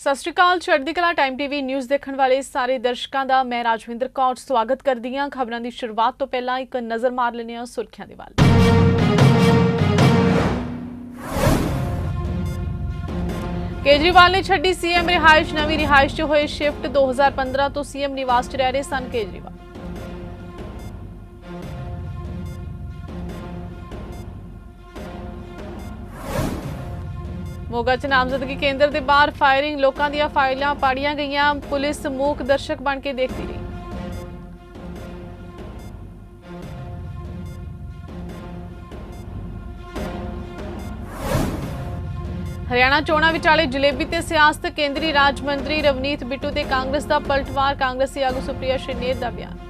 ਸਤਿ ਸ਼੍ਰੀ ਅਕਾਲ, ਚੜ੍ਹਦੀ ਕਲਾ ਟਾਈਮ ਟੀਵੀ ਨਿਊਜ਼ ਦੇਖਣ ਵਾਲੇ ਸਾਰੇ ਦਰਸ਼ਕਾਂ ਦਾ ਮੈਂ ਰਾਜਵਿੰਦਰ ਕੌਰ ਸਵਾਗਤ ਕਰਦੀ ਹਾਂ। ਖਬਰਾਂ ਦੀ ਸ਼ੁਰੂਆਤ ਤੋਂ ਪਹਿਲਾਂ ਇੱਕ ਨਜ਼ਰ ਮਾਰ ਲੈਂਦੇ ਹਾਂ ਸੁਰਖੀਆਂ ਦੇ ਵੱਲ। ਕੇਜਰੀਵਾਲ ਨੇ ਛੱਡੀ ਸੀਐਮ ਰਿਹਾਇਸ਼, ਨਵੀਂ ਰਿਹਾਇਸ਼ 'ਚ ਹੋਏ ਸ਼ਿਫਟ। 2015 ਤੋਂ ਸੀਐਮ ਨਿਵਾਸ 'ਚ ਰਹਿ ਰਹੇ ਸਨ ਕੇਜਰੀਵਾਲ। ਮੋਗਾ ਚ ਨਾਮਜ਼ਦਗੀ ਕੇਂਦਰ ਦੇ ਬਾਹਰ ਫਾਇਰਿੰਗ, ਲੋਕਾਂ ਦੀਆਂ ਫਾਈਲਾਂ ਪਾੜੀਆਂ ਗਈਆਂ, ਪੁਲਿਸ ਮੂਕ ਦਰਸ਼ਕ ਬਣ ਕੇ ਦੇਖਦੀ ਰਹੀ। ਹਰਿਆਣਾ ਚੋਣਾਂ ਵਿਚਾਲੇ ਜਲੇਬੀ ਤੇ ਸਿਆਸਤ, ਕੇਂਦਰੀ ਰਾਜ ਮੰਤਰੀ ਰਵਨੀਤ ਬਿੱਟੂ ਤੇ ਕਾਂਗਰਸ ਦਾ ਪਲਟਵਾਰ, ਕਾਂਗਰਸੀ ਆਗੂ ਸੁਪ੍ਰਿਆ ਸ਼ਰਨੇਰ ਦਾ ਬਿਆਨ।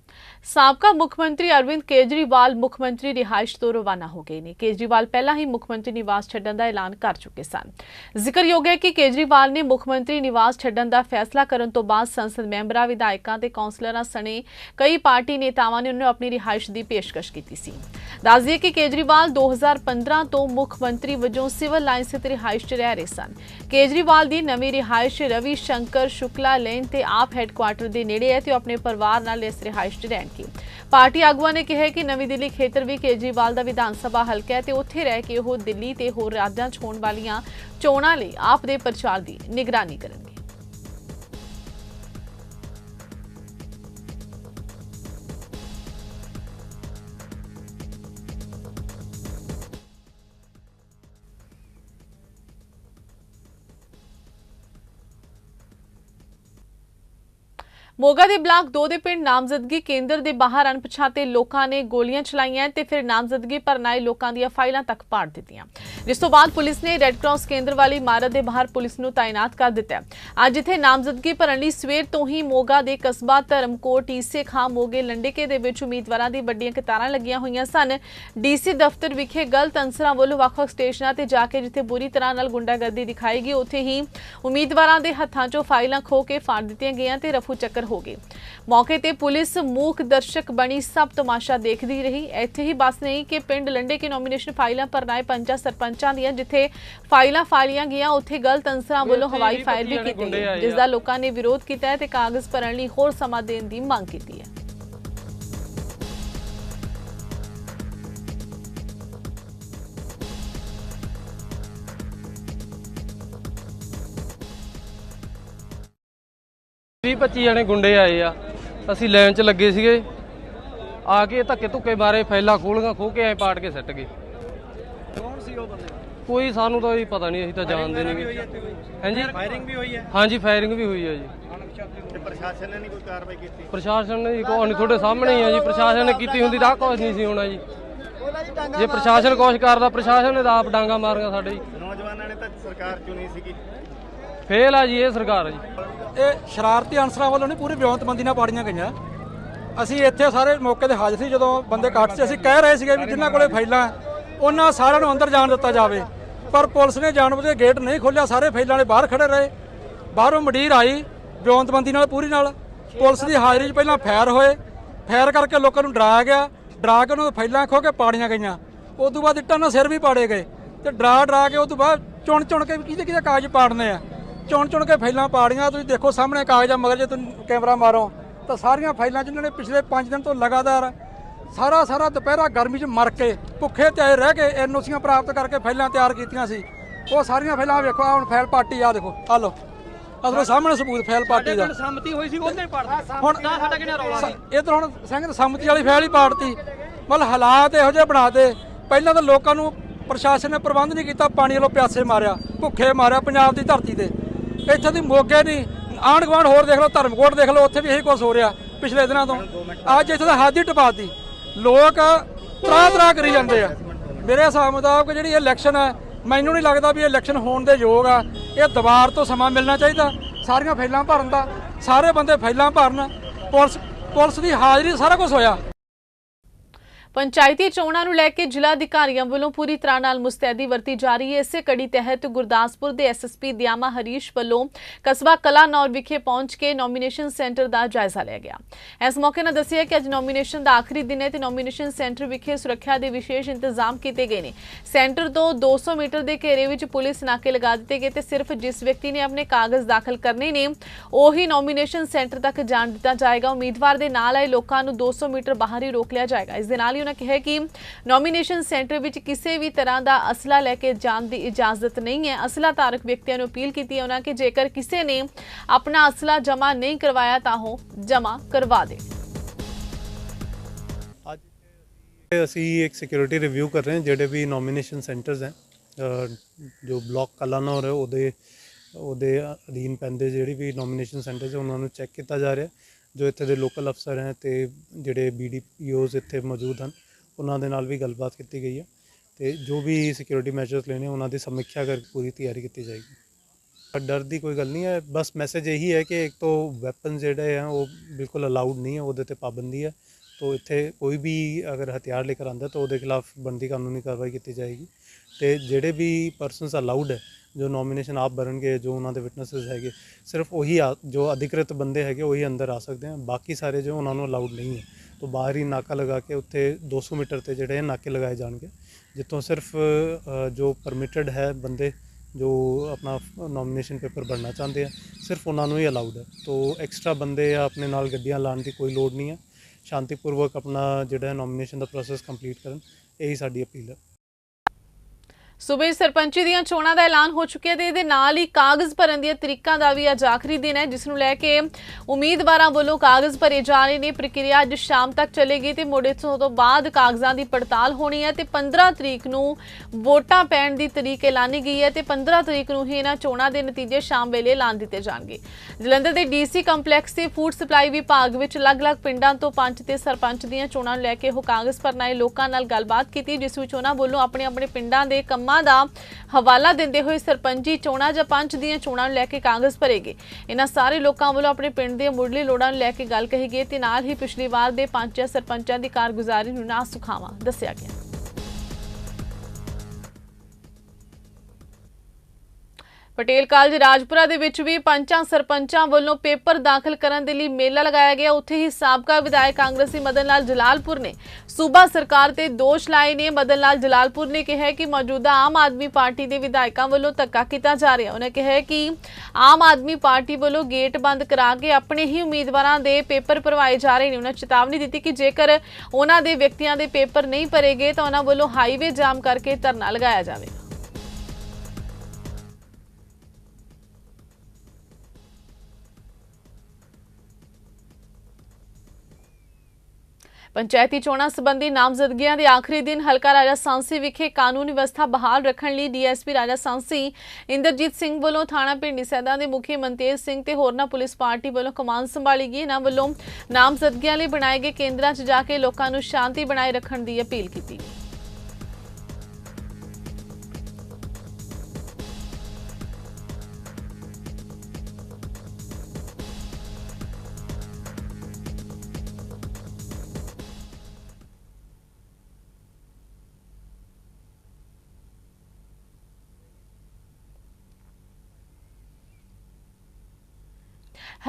ਸਾਬਕਾ ਮੁੱਖ ਮੰਤਰੀ ਅਰਵਿੰਦ ਕੇਜਰੀਵਾਲ ਮੁੱਖ ਮੰਤਰੀ ਰਿਹਾਇਸ਼ ਤੋਂ ਰਵਾਨਾ ਹੋ ਗਏ ਨੇ। ਕੇਜਰੀਵਾਲ ਪਹਿਲਾਂ ਹੀ ਮੁੱਖ ਮੰਤਰੀ ਨਿਵਾਸ ਛੱਡਣ ਦਾ ਐਲਾਨ ਕਰ ਚੁੱਕੇ ਸਨ। ਜ਼ਿਕਰਯੋਗ ਹੈ ਕਿ ਕੇਜਰੀਵਾਲ ਨੇ ਮੁੱਖ ਮੰਤਰੀ ਨਿਵਾਸ ਛੱਡਣ ਦਾ ਫੈਸਲਾ ਕਰਨ ਤੋਂ ਬਾਅਦ ਸੰਸਦ ਮੈਂਬਰਾਂ, ਵਿਧਾਇਕਾਂ ਤੇ ਕੌਂਸਲਰਾਂ ਸਣੇ ਕਈ ਪਾਰਟੀ ਨੇਤਾਵਾਂ ਨੇ ਉਹਨੂੰ ਆਪਣੀ ਰਿਹਾਇਸ਼ ਦੀ ਪੇਸ਼ਕਸ਼ ਕੀਤੀ ਸੀ। ਦੱਸ ਦਈਏ ਕਿ ਕੇਜਰੀਵਾਲ 2015 ਤੋਂ ਮੁੱਖ ਮੰਤਰੀ ਵਜੋਂ ਸਿਵਲ ਲਾਈਨ ਸਥਿਤ ਰਿਹਾਇਸ਼ 'ਚ ਰਹਿ ਰਹੇ ਸਨ। ਕੇਜਰੀਵਾਲ ਦੀ ਨਵੀਂ ਰਿਹਾਇਸ਼ ਰਵੀ ਸ਼ੰਕਰ ਸ਼ੁਕਲਾ ਲੇਨ ਤੇ ਆਪ ਹੈੱਡਕੁਆਰਟਰ ਦੇ ਨੇੜੇ ਹੈ ਤੇ ਉਹ ਆਪਣੇ ਪਰਿਵਾਰ ਨਾਲ ਇਸ ਰਿਹਾਇਸ਼ 'ਚ ਰਹਿਣਗੇ ਪਾਰਟੀ ਆਗੂਆਂ ਨੇ ਕਿਹਾ ਕਿ ਨਵੀਂ ਦਿੱਲੀ ਖੇਤਰ ਵੀ ਕੇਜਰੀਵਾਲ ਦਾ ਵਿਧਾਨ ਸਭਾ ਹਲਕਾ ਹੈ ਤੇ ਉੱਥੇ ਰਹਿ ਕੇ ਉਹ ਦਿੱਲੀ ਤੇ ਹੋਰ ਰਾਜਾਂ 'ਚ ਹੋਣ ਵਾਲੀਆਂ ਚੋਣਾਂ ਲਈ ਆਪ ਦੇ ਪ੍ਰਚਾਰ ਦੀ ਨਿਗਰਾਨੀ ਕਰਨਗੇ। ਮੋਗਾ ਦੇ ਬਲਾਕ 2 ਦੇ ਪਿੰਡ ਨਾਮਜ਼ਦਗੀ ਕੇਂਦਰ ਦੇ ਬਾਹਰ ਅਣਪਛਾਤੇ ਲੋਕਾਂ ਨੇ ਗੋਲੀਆਂ ਚਲਾਈਆਂ ਤੇ ਫਿਰ ਨਾਮਜ਼ਦਗੀ ਭਰਨ ਆਏ ਲੋਕਾਂ ਦੀਆਂ ਫਾਈਲਾਂ ਤੱਕ ਪਾੜ ਦਿੱਤੀਆਂ। ਜਿਸ ਤੋਂ ਬਾਅਦ ਪੁਲਿਸ ਨੇ ਰੈੱਡ ਕਰਾਸ ਕੇਂਦਰ ਵਾਲੀ ਇਮਾਰਤ ਦੇ ਬਾਹਰ ਪੁਲਿਸ ਨੂੰ ਤਾਇਨਾਤ ਕਰ ਦਿੱਤਾ ਅੱਜ ਇੱਥੇ ਨਾਮਜ਼ਦਗੀ ਭਰਨ ਲਈ ਸਵੇਰ ਤੋਂ ਹੀ ਮੋਗਾ ਦੇ ਕਸਬਾ ਧਰਮਕੋਟ ਈਸੇ ਖਾਂ ਮੋਗੇ ਲੰਡੇਕੇ ਦੇ ਵਿੱਚ ਉਮੀਦਵਾਰਾਂ ਦੀ ਵੱਡੀਆਂ ਕਤਾਰਾਂ ਲੱਗੀਆਂ ਹੋਈਆਂ ਸਨ। ਡੀਸੀ ਦਫ਼ਤਰ ਵਿਖੇ ਗਲਤ ਅੰਸਰਾਂ ਵੱਲੋਂ ਵੱਖ-ਵੱਖ ਸਟੇਸ਼ਨਾਂ ਤੇ ਜਾ ਕੇ ਜਿੱਥੇ ਬੁਰੀ ਤਰ੍ਹਾਂ ਨਾਲ ਗੁੰਡਾਗਰਦੀ ਦਿਖਾਈ ਗਈ, ਉੱਥੇ ਹੀ ਉਮੀਦਵਾਰਾਂ ਦੇ ਹੱਥਾਂ 'ਚੋਂ ਫਾਈਲਾਂ ਖੋ ਕੇ ਫਾੜ ਦਿੱਤੀਆਂ ਗਈਆਂ ਤੇ ਰਫੂ ਚੱਕਰ ਹੋ ਗਏ। ਮੌਕੇ ਤੇ ਪੁਲਿਸ ਮੂਕ ਦਰਸ਼ਕ ਬਣੀ ਸਭ ਤਮਾਸ਼ਾ ਦੇਖਦੀ ਰਹੀ। ਇੱਥੇ ਹੀ ਬਸ ਨਹੀਂ ਕਿ ਪਿੰਡ ਲੰਡੇ ਕੇ ਨੋਮੀਨੇਸ਼ਨ ਫਾਈਲਾਂ ਭਰਨਾਏ ਪੰਚਾਂ ਸਰਪੰਚ ਦੀਆਂ ਜਿੱਥੇ ਫਾਈਲਾਂ ਫਾਲੀਆਂ ਗਈਆਂ ਉੱਥੇ ਗਲਤ ਅੰਸਰਾਂ ਵੱਲੋਂ ਹਵਾਈ ਫਾਇਰ ਵੀ ਕੀਤੇ ਗਏ ਜਿਸ ਦਾ ਲੋਕਾਂ ਨੇ ਵਿਰੋਧ ਕੀਤਾ ਤੇ ਕਾਗਜ਼ ਭਰਨ ਲਈ ਹੋਰ ਸਮਾਂ ਦੇਣ ਦੀ ਮੰਗ ਕੀਤੀ ਹੈ। ਵੀਹ 25 ਜਣੇ ਗੁੰਡੇ ਆਏ ਆ। ਅਸੀਂ ਲਾਈਨ 'ਚ ਲੱਗੇ ਸੀਗੇ। ਆ ਕੇ ਧੱਕੇ ਧੁੱਕੇ ਮਾਰੇ ਫੈਲਾ ਖੋਲੀਆਂ ਖੋ ਕੇ ਐ ਪਾੜ ਕੇ ਸੱਟ ਗਏ। ਕੌਣ ਸੀ ਉਹ ਬੰਦੇ? ਕੋਈ ਸਾਨੂੰ ਤਾਂ ਵੀ ਪਤਾ ਨਹੀਂ ਅਸੀਂ ਤਾਂ ਜਾਣਦੇ ਨਹੀਂਗੇ ਹਾਂਜੀ ਫਾਇਰਿੰਗ ਵੀ ਹੋਈ ਹੈ? ਹਾਂਜੀ ਫਾਇਰਿੰਗ ਵੀ ਹੋਈ ਆ ਜੀ। ਤੇ ਪ੍ਰਸ਼ਾਸਨ ਨੇ ਨਹੀਂ ਕੋਈ ਕਾਰਵਾਈ ਕੀਤੀ? ਪ੍ਰਸ਼ਾਸਨ ਨੇ ਜੀ ਕੋਈ ਨਹੀਂ ਤੁਹਾਡੇ ਸਾਹਮਣੇ ਹੀ ਆ ਜੀ। ਪ੍ਰਸ਼ਾਸਨ ਨੇ ਕੀਤੀ ਹੁੰਦੀ ਤਾਂ ਕੁਝ ਨਹੀਂ ਸੀ ਹੋਣਾ ਜੀ। ਜੇ ਪ੍ਰਸ਼ਾਸਨ ਕੁਛ ਕਰਦਾ ਪ੍ਰਸ਼ਾਸਨ ਨੇ ਤਾਂ ਆਪ ਡਾਂਗਾ ਮਾਰੀਆਂ ਸਾਡੇ ਜੀ। ਨੌਜਵਾਨਾਂ ਨੇ ਤਾਂ ਸਰਕਾਰ ਚੁਣੀ ਸੀਗੀ। ਫੇਲ ਆ ਜੀ ਇਹ ਸਰਕਾਰ ਜੀ। ਇਹ ਸ਼ਰਾਰਤੀ ਅਨਸਰਾਂ ਵੱਲੋਂ ਨਹੀਂ ਪੂਰੀ ਵਿਉਂਤਬੰਦੀ ਨਾਲ ਪਾੜੀਆਂ ਗਈਆਂ। ਅਸੀਂ ਇੱਥੇ ਸਾਰੇ ਮੌਕੇ ਤੇ ਹਾਜ਼ਰ ਸੀ ਜਦੋਂ ਬੰਦੇ ਕੱਟ ਸੀ ਅਸੀਂ ਕਹਿ ਰਹੇ ਸੀਗੇ ਵੀ ਜਿਨ੍ਹਾਂ ਕੋਲੇ ਫਾਈਲਾਂ ਉਹਨਾਂ ਸਾਰਿਆਂ ਨੂੰ ਅੰਦਰ ਜਾਣ ਦਿੱਤਾ ਜਾਵੇ। ਪਰ ਪੁਲਿਸ ਨੇ ਜਾਣਬੁੱਝ ਕੇ ਗੇਟ ਨਹੀਂ ਖੋਲ੍ਹਿਆ, ਸਾਰੇ ਫਾਈਲਾਂ ਵਾਲੇ ਬਾਹਰ ਖੜੇ ਰਹੇ। ਬਾਹਰੋਂ ਮਡੀਰ ਆਈ ਵਿਉਂਤਬੰਦੀ ਨਾਲ, ਪੂਰੀ ਨਾਲ। ਪੁਲਿਸ ਦੀ ਹਾਜ਼ਰੀ 'ਚ ਪਹਿਲਾਂ ਫੈਰ ਹੋਏ। ਫੈਰ ਕਰਕੇ ਲੋਕਾਂ ਨੂੰ ਡਰਾਇਆ ਗਿਆ। ਡਰਾ ਕੇ ਉਹਨਾਂ ਦੇ ਫਾਈਲਾਂ ਖੋ ਕੇ ਪਾੜੀਆਂ ਗਈਆਂ। ਉਸ ਤੋਂ ਬਾਅਦ ਇੱਟਾਂ ਨਾਲ ਸਿਰ ਵੀ ਪਾੜੇ ਗਏ। ਤੇ ਡਰਾ ਡਰਾ ਕੇ ਉਸ ਤੋਂ ਬਾਅਦ ਚੁਣ ਚੁਣ ਕੇ ਕਿਹਦੇ ਕਿਹਦੇ ਕਾਗਜ਼ ਪਾੜਨੇ ਆ। ਚੁਣ ਚੁਣ ਕੇ ਫਾਈਲਾਂ ਪਾੜੀਆਂ, ਤੁਸੀਂ ਦੇਖੋ ਸਾਹਮਣੇ ਕਾਗਜ਼ਾਂ ਮਗਰ ਜੇ ਤੁਸੀਂ ਕੈਮਰਾ ਮਾਰੋ। ਤਾਂ ਸਾਰੀਆਂ ਫਾਈਲਾਂ ਜਿਨ੍ਹਾਂ ਨੇ ਪਿਛਲੇ 5 ਦਿਨ ਤੋਂ ਲਗਾਤਾਰ ਸਾਰਾ ਸਾਰਾ ਦੁਪਹਿਰਾ ਗਰਮੀ 'ਚ ਮਰ ਕੇ ਭੁੱਖੇ ਤੇ ਰਹਿ ਕੇ ਐਨਓਸੀਆਂ ਪ੍ਰਾਪਤ ਕਰਕੇ ਫਾਈਲਾਂ ਤਿਆਰ ਕੀਤੀਆਂ ਸੀ। ਉਹ ਸਾਰੀਆਂ ਫਾਈਲਾਂ ਵੇਖੋ ਆਹ ਹੁਣ ਫਾਈਲ ਪਾਰਟੀ ਆ ਦੇਖੋ ਆ ਲਓ। ਅਸਲ ਸਾਹਮਣੇ ਸਬੂਤ ਫਾਈਲ ਪਾਰਟੀ ਦਾ। ਸੰਮਤੀ ਹੋਈ ਸੀ ਉਹਨੇ ਪੜਦਾ ਹੁਣ ਸਾਡਾ ਕਿਹਨੇ ਰੌਲਾ ਇਧਰ ਹੁਣ ਸਿੰਘ ਸੰਮਤੀ ਵਾਲੀ ਫੈਲ ਹੀ ਪਾੜਤੀ। ਮਤਲਬ ਹਾਲਾਤ ਇਹੋ ਜਿਹੇ ਬਣਾਤੇ ਪਹਿਲਾਂ ਤਾਂ ਲੋਕਾਂ ਨੂੰ ਪ੍ਰਸ਼ਾਸਨ ਨੇ ਪ੍ਰਬੰਧ ਨਹੀਂ ਕੀਤਾ ਪਾਣੀ ਵੱਲੋਂ ਪਿਆਸੇ ਮਾਰਿਆ ਭੁੱਖੇ ਮਾਰਿਆ ਪੰਜਾਬ ਦੀ ਧਰਤੀ ਤੇ। ਇੱਥੇ ਦੀ ਮੋਗੇ ਨਹੀਂ ਆਂਢ ਗੁਆਂਢ ਹੋਰ ਦੇਖ ਲਓ ਧਰਮਕੋਟ ਦੇਖ ਲਓ ਉੱਥੇ ਵੀ ਇਹੀ ਕੁਝ ਹੋ ਰਿਹਾ ਪਿਛਲੇ ਦਿਨਾਂ ਤੋਂ। ਅੱਜ ਇੱਥੇ ਤਾਂ ਹੱਦ ਟਪਾਤੀ ਲੋਕ ਤਰਾ ਤਰਾ ਕਰੀ ਜਾਂਦੇ ਆ। ਮੇਰੇ ਹਿਸਾਬ ਮੁਤਾਬਕ ਜਿਹੜੀ ਇਲੈਕਸ਼ਨ ਹੈ ਮੈਨੂੰ ਨਹੀਂ ਲੱਗਦਾ ਵੀ ਇਹ ਇਲੈਕਸ਼ਨ ਹੋਣ ਦੇ ਯੋਗ ਆ। ਇਹ ਦੁਬਾਰ ਤੋਂ ਸਮਾਂ ਮਿਲਣਾ ਚਾਹੀਦਾ। ਸਾਰੀਆਂ ਫਾਈਲਾਂ ਭਰਨ ਦਾ, ਸਾਰੇ ਬੰਦੇ ਫਾਈਲਾਂ ਭਰਨ। ਪੁਲਿਸ ਪੁਲਿਸ ਦੀ ਹਾਜ਼ਰੀ ਸਾਰਾ ਕੁਝ ਹੋਇਆ। ਪੰਚਾਇਤੀ ਚੋਣਾਂ ਨੂੰ ਲੈ ਕੇ ਜ਼ਿਲ੍ਹਾ ਅਧਿਕਾਰੀਆਂ ਵੱਲੋਂ ਪੂਰੀ ਤਰ੍ਹਾਂ ਨਾਲ ਮੁਸਤੈਦੀ ਵਰਤੀ ਜਾ ਰਹੀ ਹੈ। ਇਸੇ ਕੜੀ ਤਹਿਤ ਗੁਰਦਾਸਪੁਰ ਦੇ ਐਸਐਸਪੀ ਦਿਆਮਾ ਹਰੀਸ਼ ਵੱਲੋਂ ਕਸਬਾ ਕਲਾਨੌਰ ਵਿਖੇ ਪਹੁੰਚ ਕੇ ਨੋਮੀਨੇਸ਼ਨ ਸੈਂਟਰ ਦਾ ਜਾਇਜ਼ਾ ਲਿਆ ਗਿਆ। ਇਸ ਮੌਕੇ ਨਾਲ ਦੱਸਿਆ ਕਿ ਅੱਜ ਨੋਮੀਨੇਸ਼ਨ ਦਾ ਆਖਰੀ ਦਿਨ ਹੈ ਤੇ ਨੋਮੀਨੇਸ਼ਨ ਸੈਂਟਰ ਵਿਖੇ ਸੁਰੱਖਿਆ ਦੇ ਵਿਸ਼ੇਸ਼ ਇੰਤਜ਼ਾਮ ਕੀਤੇ ਗਏ ਨੇ। ਸੈਂਟਰ ਤੋਂ 200 ਮੀਟਰ ਦੇ ਘੇਰੇ ਵਿੱਚ ਪੁਲਿਸ ਨਾਕੇ ਲਗਾ ਦਿੱਤੇ ਗਏ ਤੇ ਸਿਰਫ ਜਿਸ ਵਿਅਕਤੀ ਨੇ ਆਪਣੇ ਕਾਗਜ਼ ਦਾਖਲ ਕਰਨੇ ਨੇ, ਉਹੀ ਨੋਮੀਨੇਸ਼ਨ ਸੈਂਟਰ ਤੱਕ ਜਾਣ ਦਿੱਤਾ ਜਾਏਗਾ। ਉਮੀਦਵਾਰ ਦੇ ਨਾਲ ਆਏ ਲੋਕਾਂ ਨੂੰ 200 ਮੀਟਰ ਬਾਹਰ ਹੀ ਰੋਕ ਲਿਆ ਜਾਏਗਾ। ਇਸ ਦੇ ਨਾਲ ਹੀ ਉਹਨਾਂ ਕਿਹਾ ਕਿ ਨੋਮੀਨੇਸ਼ਨ ਸੈਂਟਰ ਵਿੱਚ ਕਿਸੇ ਵੀ ਤਰ੍ਹਾਂ ਦਾ ਅਸਲਾ ਲੈ ਕੇ ਜਾਣ ਦੀ ਇਜਾਜ਼ਤ ਨਹੀਂ ਹੈ। ਅਸਲਾ ਧਾਰਕ ਵਿਅਕਤੀਆਂ ਨੂੰ ਅਪੀਲ ਕੀਤੀ ਹੈ ਉਹਨਾਂ ਕਿ ਜੇਕਰ ਕਿਸੇ ਨੇ ਆਪਣਾ ਅਸਲਾ ਜਮ੍ਹਾਂ ਨਹੀਂ ਕਰਵਾਇਆ ਤਾਂ ਉਹ ਜਮ੍ਹਾਂ ਕਰਵਾ ਦੇ। ਅਸੀਂ ਇੱਕ ਸਿਕਿਉਰਿਟੀ ਰਿਵਿਊ ਕਰ ਰਹੇ ਹਾਂ, ਜਿਹੜੇ ਵੀ ਨੋਮੀਨੇਸ਼ਨ ਸੈਂਟਰਸ ਹੈ ਜੋ ਬਲਾਕ ਕਲਾਨੌਰ ਹੈ ਉਹਦੇ ਉਹਦੇ ਅਧੀਨ ਪੈਂਦੇ ਜਿਹੜੀ ਵੀ ਨੋਮੀਨੇਸ਼ਨ ਸੈਂਟਰਸ ਉਹਨਾਂ ਨੂੰ ਚੈੱਕ ਕੀਤਾ ਜਾ ਰਿਹਾ। ਜੋ ਇੱਥੇ ਦੇ ਲੋਕਲ ਅਫਸਰ ਹੈ ਤੇ ਜਿਹੜੇ ਬੀਡੀਪੀਓਜ਼ ਇੱਥੇ ਮੌਜੂਦ ਹਨ, ਉਹਨਾਂ ਦੇ ਨਾਲ ਵੀ ਗੱਲਬਾਤ ਕੀਤੀ ਗਈ ਹੈ ਤੇ ਜੋ ਵੀ ਸਿਕਿਉਰਿਟੀ ਮੈਜਰਸ ਲੈਣੇ, ਉਹਨਾਂ ਦੀ ਸਮੀਖਿਆ ਕਰਕੇ ਪੂਰੀ ਤਿਆਰੀ ਕੀਤੀ ਜਾਏਗੀ। ਪਰ ਡਰ ਦੀ ਕੋਈ ਗੱਲ ਨਹੀਂ ਹੈ, ਬਸ ਮੈਸੇਜ ਇਹੀ ਹੈ ਕਿ ਇੱਕ ਤੋਂ ਵੈਪਨ ਜਿਹੜੇ ਆ, ਉਹ ਬਿਲਕੁਲ ਅਲਾਉਡ ਨਹੀਂ ਹੈ, ਉਹਦੇ ਤੇ ਪਾਬੰਦੀ ਹੈ। ਤੋ ਇੱਥੇ ਕੋਈ ਵੀ ਅਗਰ ਹਥਿਆਰ ਲੈ ਕੇ ਆਉਂਦਾ ਤਾਂ ਉਹਦੇ ਖਿਲਾਫ ਬਣਦੀ ਕਾਨੂੰਨੀ ਕਾਰਵਾਈ ਕੀਤੀ ਜਾਏਗੀ। ਤੇ ਜਿਹੜੇ ਵੀ ਪਰਸਨਸ ਅਲਾਉਡ ਹੈ ਜੋ ਨੋਮੀਨੇਸ਼ਨ ਆਪ ਭਰਨਗੇ ਜੋ ਉਹਨਾਂ ਦੇ ਵਿਟਨੈਸਸ ਹੈਗੇ, ਸਿਰਫ ਉਹੀ ਆ- ਜੋ ਅਧਿਕ੍ਰਿਤ ਬੰਦੇ ਹੈਗੇ, ਉਹੀ ਅੰਦਰ ਆ ਸਕਦੇ ਆ। ਬਾਕੀ ਸਾਰੇ ਜੋ ਉਹਨਾਂ ਨੂੰ ਅਲਾਉਡ ਨਹੀਂ ਹੈ ਤੋ ਬਾਹਰ ਹੀ ਨਾਕਾ ਲਗਾ ਕੇ ਉੱਥੇ 200 ਮੀਟਰ ਤੇ ਜਿਹੜੇ ਨਾਕੇ ਲਗਾਏ ਜਾਣਗੇ, ਜਿੱਥੋਂ ਸਿਰਫ ਜੋ ਪਰਮਿਟਡ ਹੈ ਬੰਦੇ, ਜੋ ਆਪਣਾ ਨੋਮੀਨੇਸ਼ਨ ਪੇਪਰ ਭਰਨਾ ਚਾਹੁੰਦੇ ਆ, ਸਿਰਫ ਉਹਨਾਂ ਨੂੰ ਹੀ ਅਲਾਉਡ ਹੈ। ਤੋ ਐਕਸਟਰਾ ਬੰਦੇ ਆਪਣੇ ਨਾਲ ਗੱਡੀਆਂ ਲਾਉਣ ਦੀ ਕੋਈ ਲੋੜ ਨਹੀਂ ਹੈ। ਸ਼ਾਂਤੀਪੂਰਵਕ ਆਪਣਾ ਜਿਹੜਾ ਨੋਮੀਨੇਸ਼ਨ ਦਾ ਪ੍ਰੋਸੈਸ ਕੰਪਲੀਟ ਕਰਨ, ਇਹੀ ਸਾਡੀ ਅਪੀਲ ਹੈ। ਸੂਬੇ ਸਰਪੰਚੀ ਦੀਆਂ ਚੋਣਾਂ ਦਾ ਐਲਾਨ ਹੋ ਚੁੱਕਿਆ ਤੇ ਇਹਦੇ ਨਾਲ ਹੀ ਕਾਗਜ਼ ਭਰਨ ਦੀਆਂ ਤਰੀਕਾਂ ਦਾ ਵੀ ਅੱਜ ਆਖਰੀ ਦਿਨ ਹੈ, ਜਿਸ ਨੂੰ ਲੈ ਕੇ ਉਮੀਦਵਾਰਾਂ ਵੱਲੋਂ ਕਾਗਜ਼ ਭਰੇ ਜਾ ਰਹੇ ਨੇ। ਪ੍ਰਕਿਰਿਆ ਅੱਜ ਸ਼ਾਮ ਤੱਕ ਚੱਲੇਗੀ ਤੇ ਮੋੜੇ ਤੋਂ ਤੋਂ ਬਾਅਦ ਕਾਗਜ਼ਾਂ ਦੀ ਪੜਤਾਲ ਹੋਣੀ ਹੈ ਤੇ 15 ਤਰੀਕ ਨੂੰ ਵੋਟਾਂ ਪੈਣ ਦੀ ਤਰੀਕ ਐਲਾਨੀ ਗਈ ਹੈ ਤੇ 15 ਤਰੀਕ ਨੂੰ ਹੀ ਇਹਨਾਂ ਚੋਣਾਂ ਦੇ ਨਤੀਜੇ ਸ਼ਾਮ ਵੇਲੇ ਐਲਾਨ ਦਿੱਤੇ ਜਾਣਗੇ। ਜਲੰਧਰ ਦੇ ਡੀਸੀ ਕੰਪਲੈਕਸ 'ਤੇ ਫੂਡ ਸਪਲਾਈ ਵਿਭਾਗ ਵਿੱਚ ਅਲੱਗ-ਅਲੱਗ ਪਿੰਡਾਂ ਤੋਂ ਪੰਚ ਤੇ ਸਰਪੰਚ ਦੀਆਂ ਚੋਣਾਂ ਨੂੰ ਲੈ ਕੇ ਉਹ ਕਾਗਜ਼ ਭਰਨ ਆਏ ਲੋਕਾਂ ਨਾਲ ਗੱਲਬਾਤ ਕੀਤੀ, ਜਿਸ ਵਿੱਚ ਉਹਨਾਂ ਵੱਲੋਂ ਆਪਣੇ ਆਪਣੇ ਪਿੰਡਾਂ ਦੇ ਕੰਮ ਦਾ ਹਵਾਲਾ ਦਿੰਦੇ ਹੋਏ ਸਰਪੰਚੀ ਚੋਣਾਂ ਜਾਂ ਪੰਚ ਦੀਆਂ ਚੋਣਾਂ ਨੂੰ ਲੈ ਕੇ ਕਾਗਜ਼ ਭਰੇਗੇ। ਇਹਨਾਂ ਸਾਰੇ ਲੋਕਾਂ ਵੱਲੋਂ ਆਪਣੇ ਪਿੰਡ ਦੀਆਂ ਮੁੱਢਲੀ ਲੋੜਾਂ ਨੂੰ ਲੈ ਕੇ ਗੱਲ ਕਹੀ ਗਈ ਤੇ ਨਾਲ ਹੀ ਪਿਛਲੀ ਵਾਰ ਦੇ ਪੰਚ ਜਾਂ ਸਰਪੰਚਾਂ ਦੀ ਕਾਰਗੁਜ਼ਾਰੀ ਨੂੰ ਨਾ ਸੁਖਾਵਾਂ, ਦੱਸਿਆ ਗਿਆ। ਪਟੇਲ ਕਾਲਜ ਰਾਜਪੁਰਾ ਦੇ ਵਿੱਚ ਵੀ ਪੰਚਾਂ ਸਰਪੰਚਾਂ ਵੱਲੋਂ ਪੇਪਰ ਦਾਖਲ ਕਰਨ ਦੇ ਲਈ ਮੇਲਾ ਲਗਾਇਆ ਗਿਆ। ਉੱਥੇ ਹੀ ਸਾਬਕਾ ਵਿਧਾਇਕ ਕਾਂਗਰਸੀ ਮਦਨ ਲਾਲ ਜਲਾਲਪੁਰ ਨੇ ਸੂਬਾ ਸਰਕਾਰ ਤੇ ਦੋਸ਼ ਲਾਏ ਨੇ। ਮਦਨ ਲਾਲ ਜਲਾਲਪੁਰ ਨੇ ਕਿਹਾ ਕਿ ਮੌਜੂਦਾ ਆਮ ਆਦਮੀ ਪਾਰਟੀ ਦੇ ਵਿਧਾਇਕਾਂ ਵੱਲੋਂ ਧੱਕਾ ਕੀਤਾ ਜਾ ਰਿਹਾ। ਉਹਨਾਂ ਕਿਹਾ ਕਿ ਆਮ ਆਦਮੀ ਪਾਰਟੀ ਵੱਲੋਂ ਗੇਟ ਬੰਦ ਕਰਾ ਕੇ ਆਪਣੇ ਹੀ ਉਮੀਦਵਾਰਾਂ ਦੇ ਪੇਪਰ ਭਰਵਾਏ ਜਾ ਰਹੇ ਨੇ। ਉਹਨਾਂ ਚੇਤਾਵਨੀ ਦਿੱਤੀ ਕਿ ਜੇਕਰ ਉਹਨਾਂ ਦੇ ਵਿਅਕਤੀਆਂ ਦੇ ਪੇਪਰ ਨਹੀਂ ਭਰੇਗੇ ਤਾਂ ਉਹਨਾਂ ਵੱਲੋਂ ਹਾਈਵੇ ਜਾਮ ਕਰਕੇ ਧਰਨਾ ਲਗਾਇਆ ਜਾਵੇਗਾ ਪੰਚਾਇਤੀ ਚੋਣਾਂ ਸੰਬੰਧੀ ਨਾਮਜ਼ਦਗੀਆਂ ਦੇ ਆਖਰੀ ਦਿਨ ਹਲਕਾ ਰਾਜਾ ਸਾਂਸੀ ਵਿਖੇ ਕਾਨੂੰਨ ਵਿਵਸਥਾ ਬਹਾਲ ਰੱਖਣ ਲਈ ਡੀਐਸਪੀ ਰਾਜਾ ਸਾਂਸੀ ਇੰਦਰਜੀਤ ਸਿੰਘ ਵੱਲੋਂ ਥਾਣਾ ਪਿੰਡੀ ਸੈਦਾ ਦੇ ਮੁਖੀ ਮਨਤੇਜ ਸਿੰਘ ਤੇ ਹੋਰਨਾਂ ਪੁਲਿਸ ਪਾਰਟੀ ਵੱਲੋਂ ਕਮਾਨ ਸੰਭਾਲੀ ਗਈ। ਇਹਨਾਂ ਵੱਲੋਂ ਨਾਮਜ਼ਦਗੀਆਂ ਲਈ ਬਣਾਏ ਗਏ ਕੇਂਦਰਾਂ 'ਚ ਜਾ ਕੇ ਲੋਕਾਂ ਨੂੰ ਸ਼ਾਂਤੀ ਬਣਾਏ ਰੱਖਣ ਦੀ ਅਪੀਲ ਕੀਤੀ ਗਈ।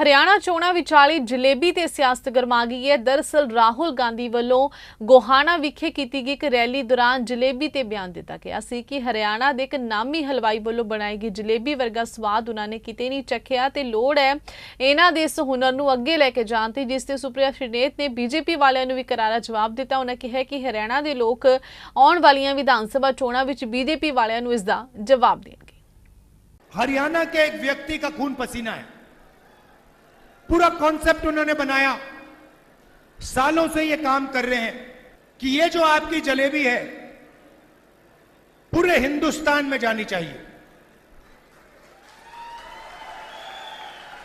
ਹਰਿਆਣਾ ਚੋਣਾਂ ਵਿਚਾਲੇ ਜਲੇਬੀ ਤੇ ਸਿਆਸਤ ਗਰਮਾ ਗਈ ਹੈ। ਦਰਸਲ ਰਾਹੁਲ ਗਾਂਧੀ ਵੱਲੋਂ ਗੋਹਾਣਾ ਵਿਖੇ ਕੀਤੀ ਗਈ ਇੱਕ ਰੈਲੀ ਦੌਰਾਨ ਜਲੇਬੀ ਤੇ ਬਿਆਨ ਦਿੱਤਾ ਗਿਆ ਸੀ ਕਿ ਹਰਿਆਣਾ ਦੇ ਇੱਕ ਨਾਮੀ ਹਲਵਾਈ ਵੱਲੋਂ ਬਣਾਈ ਗਈ ਜਲੇਬੀ ਵਰਗਾ ਸਵਾਦ ਉਹਨਾਂ ਨੇ ਕਿਤੇ ਨਹੀਂ ਚੱਖਿਆ ਤੇ ਲੋੜ ਹੈ ਇਹਨਾਂ ਦੇ ਇਸ ਹੁਨਰ ਨੂੰ ਅੱਗੇ ਲੈ ਕੇ ਜਾਣ ਤੇ, ਜਿਸ ਤੇ ਸੁਪ੍ਰਿਆ ਸ਼੍ਰੀਨੇਤ ਨੇ ਬੀਜੇਪੀ ਵਾਲਿਆਂ ਨੂੰ ਵੀ ਕਰਾਰਾ ਜਵਾਬ ਦਿੱਤਾ। ਉਹਨਾਂ ਕਿਹਾ ਕਿ ਹਰਿਆਣਾ ਦੇ ਲੋਕ ਆਉਣ ਵਾਲੀਆਂ ਵਿਧਾਨ ਸਭਾ ਚੋਣਾਂ ਵਿੱਚ ਬੀਜੇਪੀ ਵਾਲਿਆਂ ਨੂੰ ਇਸ ਦਾ ਜਵਾਬ ਦੇਣਗੇ। ਹਰਿਆਣਾ ਕੇ ਇੱਕ ਵਿਅਕਤੀ ਦਾ ਖੂਨ ਪਸੀਨਾ ਹੈ। पूरा कॉन्सेप्ट उन्होंने बनाया। सालों से ये काम कर रहे हैं कि ये जो आपकी जलेबी है, पूरे हिंदुस्तान में जानी चाहिए।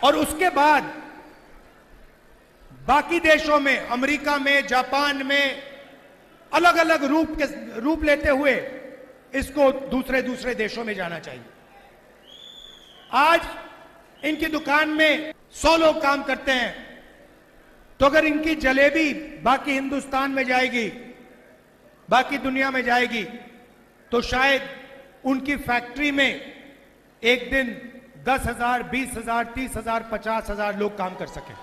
और उसके बाद बाकी देशों में, अमेरिका में, जापान में अलग अलग रूप के, रूप लेते हुए इसको दूसरे दूसरे देशों में जाना चाहिए। आज इनकी दुकान में सौ लोग काम करते हैं। तो अगर इनकी जलेबी बाकी हिंदुस्तान में जाएगी, बाकी दुनिया में जाएगी तो शायद उनकी फैक्ट्री में एक दिन दस हज़ार, बीस हज़ार, तीस हज़ार, पचास हज़ार लोग काम कर सकें।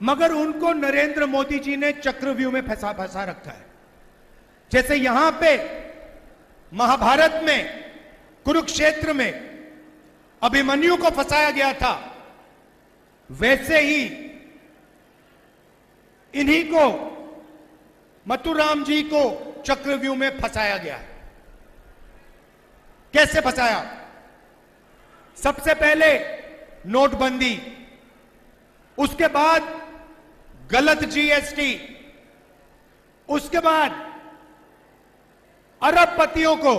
मगर उनको नरेंद्र मोदी जी ने चक्रव्यूह में फंसा फंसा रखा है। जैसे यहाँ पे महाभारत में, कुरुक्षेत्र में अभिमन्यु को फंसाया गया था। वैसे ही इन्हीं को, मथुराम जी को चक्रव्यूह में फंसाया गया। कैसे फंसाया? सबसे पहले नोटबंदी, उसके बाद गलत जीएसटी उसके बाद अरबपतियों को,